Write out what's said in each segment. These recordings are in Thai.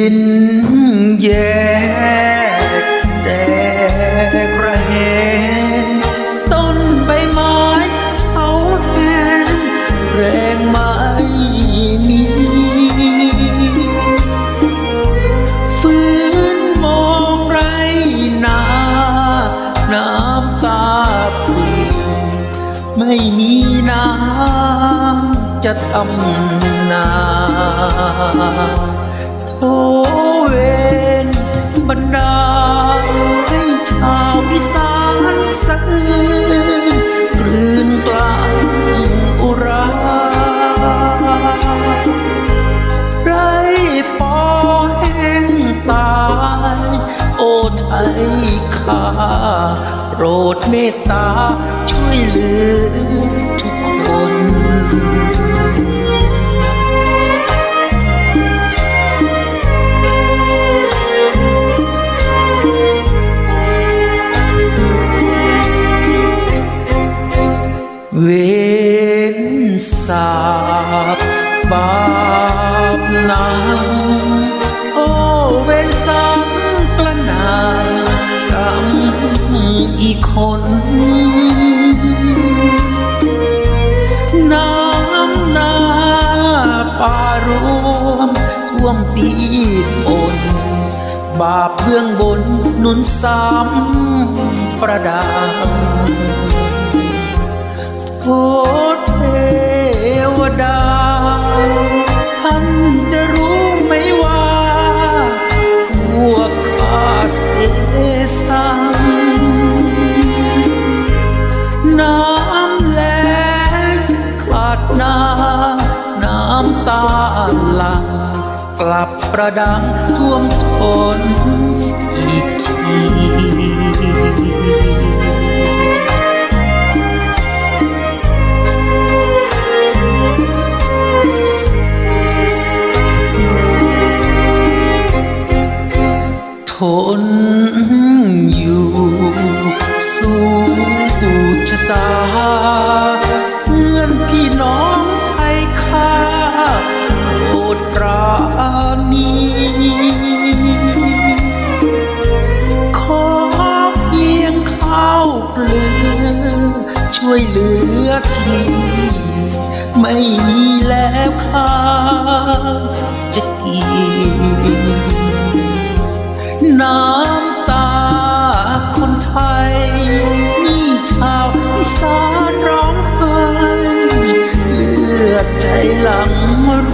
ินแยกแต่กระเหงต้นใบไม้เฉาแห้งแรงไม่มีฟื้นมองไรนาน้ำตาปรีไม่มีน้ำจะทำนา เวนบรรดาลให้ชาวอีสานสะอื้นกลืนกลางอุราไรปอแห้งตาย โอไทยข้าโปรดเมตตาช่วยเหลือทุกคน เวนสาบบาปนังโอเวนสามกระนางกรรมอีกคนน้ำนาป่ารวมท่วมปีฝนบาปเบื้องบนนุนสามประดา โอ้เทวดา ท่านจะรู้ไหมว่าพวกข้าเสียสังน้ำแลงขาดนาน้ำตาหลัง กลับประดังท่วมทนอีกที ช่วยเหลือทีไม่มีแล้วข้าจะกินน้ำตาคนไทย นี่ชาวอีสานร้องไห้เลือดใจหลัง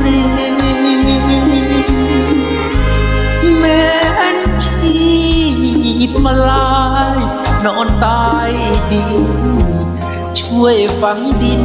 รินแม้นชีพมาลาย นอนตายดิน ช่วยฝังดิน